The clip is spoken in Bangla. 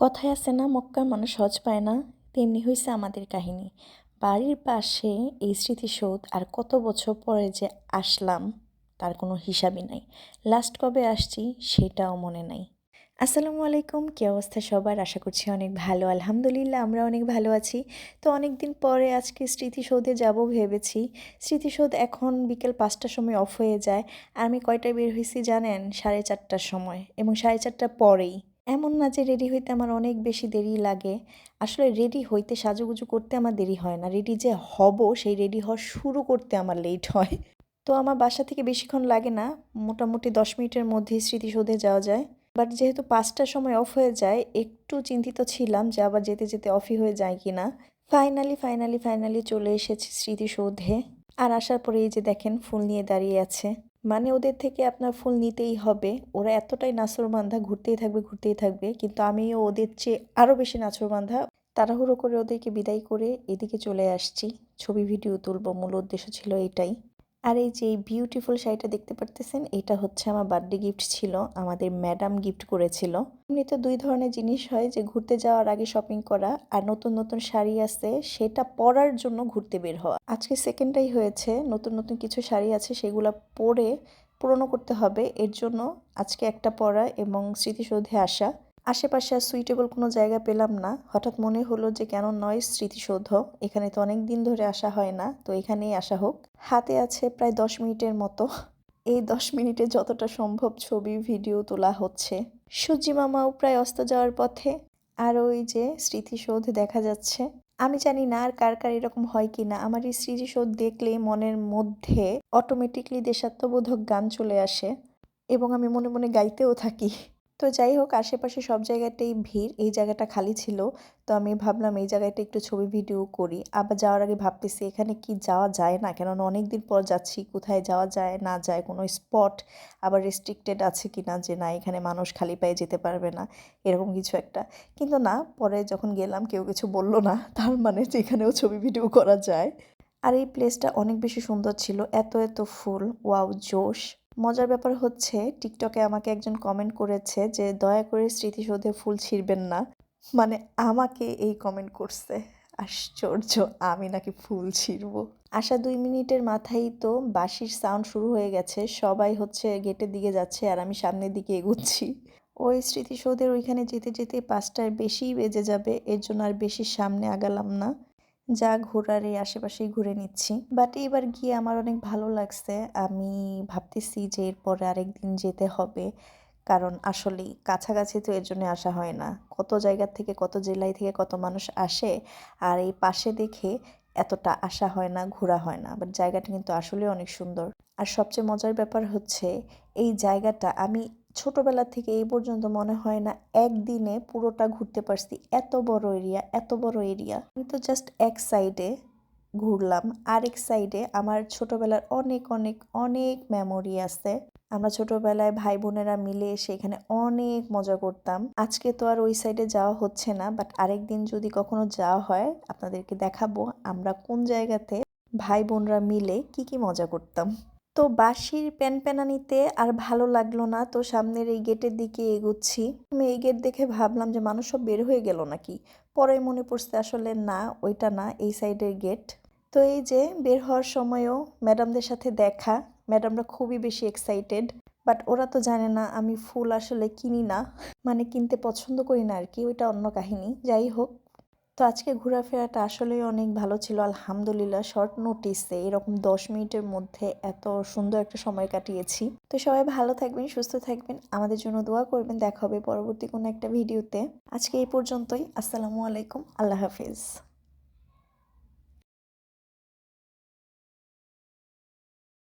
কথায় আছে না, মক্কার মানুষ হজ পায় না, তেমনি হয়েছে আমাদের কাহিনী। বাড়ির পাশে এই স্মৃতিসৌধ আর কত বছর পরে যে আসলাম, তার কোনো হিসাবই নাই। লাস্ট কবে আসছি, সেটাও মনে নাই। আসসালামু আলাইকুম, কী অবস্থা সবার? আশা করছি অনেক ভালো, আলহামদুলিল্লাহ আমরা অনেক ভালো আছি। তো অনেক দিন পরে আজকে স্মৃতিসৌধে যাব ভেবেছি। স্মৃতিসৌধ এখন বিকেল পাঁচটার সময় অফ হয়ে যায়। আর আমি কয়টায় বের হয়েছি জানেন? সাড়ে চারটার সময় এবং সাড়ে চারটার পরেই। এমন না যে রেডি হইতে আমার অনেক বেশি দেরি লাগে। আসলে রেডি হইতে সাজুগুজু করতে আমার দেরি হয় না। রেডি যে হব, সেই রেডি হওয়া শুরু করতে আমার লেট হয়। তো আমার বাসা থেকে বেশিক্ষণ লাগে না। মোটামুটি দশ মিনিটের মধ্যেই স্মৃতিসৌধে যাওয়া যায়। বাট যেহেতু পাঁচটার সময় অফ হয়ে যায়, একটু চিন্তিত ছিলাম যে আবার যেতে যেতে অফই হয়ে যায় কি না ফাইনালি ফাইনালি ফাইনালি চলে এসেছি স্মৃতিসৌধে। আর আসার পরে এই যে দেখেন, ফুল নিয়ে দাঁড়িয়ে আছে। মানে ওদের থেকে আপনার ফুল নিতেই হবে। ওরা এতটাই নাচরবান্ধা ঘুরতেই থাকবে ঘুরতেই থাকবে। কিন্তু আমিও ওদের চেয়ে আরও বেশি নাচরবান্ধা তাড়াহুড়ো করে ওদেরকে বিদায় করে এদিকে চলে আসছি। ছবি, ভিডিও তুলবো। মূল উদ্দেশ্য ছিল এটাই। আর এই যে বিউটিফুল শাড়িটা দেখতে পারতেছেন, এটা হচ্ছে আমার বার্থডে গিফট ছিল, আমাদের ম্যাডাম গিফট করেছিল। এমনিতে দুই ধরনের জিনিস হয়, যে ঘুরতে যাওয়ার আগে শপিং করা আর নতুন নতুন শাড়ি আছে, সেটা পরার জন্য ঘুরতে বের হওয়া। আজকে সেকেন্ডটাই হয়েছে, নতুন নতুন কিছু শাড়ি আছে, সেগুলো পরে পূরণ করতে হবে। এর জন্য আজকে একটা পরা এবং স্মৃতিসৌধে আসা। আশেপাশে আর সুইটেবল কোনো জায়গা পেলাম না। হঠাৎ মনে হলো যে কেন নয় স্মৃতিসৌধ। এখানে তো অনেক দিন ধরে আসা হয় না, তো এখানেই আসা হোক। হাতে আছে প্রায় দশ মিনিটের মতো। এই দশ মিনিটে যতটা সম্ভব ছবি ভিডিও তোলা হচ্ছে। সূর্যি মামাও প্রায় অস্ত যাওয়ার পথে। আর ওই যে স্মৃতিসৌধ দেখা যাচ্ছে। আমি জানি না আর কার কার এরকম হয় কি না আমার এই স্মৃতিসৌধ দেখলে মনের মধ্যে অটোমেটিকলি দেশাত্মবোধক গান চলে আসে। এবং আমি মনে মনে গাইতেও থাকি। তো যাই হোক, আশেপাশে সব জায়গাতেই ভিড়, এই জায়গাটা খালি ছিল। তো আমি ভাবলাম এই জায়গাটা একটু ছবি ভিডিও করি। আবার যাওয়ার আগে ভাবতেছি, এখানে কি যাওয়া যায় না? কেননা অনেক দিন পর যাচ্ছি, কোথায় যাওয়া যায়, না যায়, কোনো স্পট আবার রেস্ট্রিক্টেড আছে কি না যে না, এখানে মানুষ খালি পায়ে যেতে পারবে না, এরকম কিছু একটা। কিন্তু না, পরে যখন গেলাম, কেউ কিছু বলল না, তার মানে যে এখানেও ছবি ভিডিও করা যায়। আর এই প্লেসটা অনেক বেশি সুন্দর ছিল, এত এত ফুল, ওয়াও, জোশ। মজার ব্যাপার হচ্ছে টিকটকে আমাকে একজন কমেন্ট করেছে যে, দয়া করে স্মৃতিসৌধে ফুল ছিঁড়বেন না। মানে আমাকে এই কমেন্ট করছে। আশ্চর্য, আমি নাকি ফুল ছিঁড়ব। আসা দুই মিনিটের মাথায় তো বাঁশির সাউন্ড শুরু হয়ে গেছে, সবাই হচ্ছে গেটের দিকে যাচ্ছে আর আমি সামনের দিকে এগুচ্ছি। ওই স্মৃতিসৌধের ওইখানে যেতে যেতে পাঁচটার বেশিই বেজে যাবে, এর জন্য আর বেশি সামনে আগালাম না। যা ঘোরার এই আশেপাশেই ঘুরে নিচ্ছি। বাট এবার গিয়ে আমার অনেক ভালো লাগছে। আমি ভাবতেছি যে এরপরে আরেকদিন যেতে হবে। কারণ আসলেই কাছাকাছি তো এর জন্য আসা হয় না। কত জায়গা থেকে কত জেলায় থেকে কত মানুষ আসে, আর এই পাশে দেখে এতটা আসা হয় না, ঘোরা হয় না। বাট জায়গাটা কিন্তু আসলে অনেক সুন্দর। আর সবচেয়ে মজার ব্যাপার হচ্ছে, এই জায়গাটা আমি ছোটবেলা থেকে এই পর্যন্ত মনে হয় না একদিনে পুরোটা ঘুরতে পারছি। এত বড় এরিয়া এত বড় এরিয়া আমি তো জাস্ট এক সাইডে ঘুরলাম। আরেক সাইডে আমার ছোটবেলার অনেক অনেক অনেক মেমোরি আছে। আমরা ছোটবেলায় ভাই বোনেরা মিলে এসে এখানে অনেক মজা করতাম। আজকে তো আর ওই সাইডে যাওয়া হচ্ছে না বাট আরেক দিন যদি কখনো যাওয়া হয়, আপনাদেরকে দেখাবো আমরা কোন জায়গাতে ভাই বোনরা মিলে কি কি মজা করতাম। তো বাঁশির প্যানপ্যানানিতে আর ভালো লাগল না, তো সামনের এই গেটের দিকে এগুচ্ছি। আমি এই গেট দেখে ভাবলাম যে মানুষ সব বের হয়ে গেল নাকি? পরে মনে পড়ছে আসলে না, ওইটা না, এই সাইডের গেট। তো এই যে বের হওয়ার সময়ও ম্যাডামদের সাথে দেখা, ম্যাডামরা খুবই বেশি এক্সাইটেড বাট ওরা তো জানে না আমি ফুল আসলে কিনি না। মানে কিনতে পছন্দ করি না আর কি, ওইটা অন্য কাহিনী। যাই হোক তো আজকে ঘোরাফেরাটা আসলেই অনেক ভালো ছিল, আলহামদুলিল্লাহ। শর্ট নোটিসে এরকম দশ মিনিটের মধ্যে এত সুন্দর একটা সময় কাটিয়েছি। তো সবাই ভালো থাকবেন, সুস্থ থাকবেন, আমাদের জন্য দোয়া করবেন। দেখা হবে পরবর্তী কোনো একটা ভিডিওতে। আজকে এই পর্যন্তই। আসসালামু আলাইকুম। আল্লাহ হাফিজ।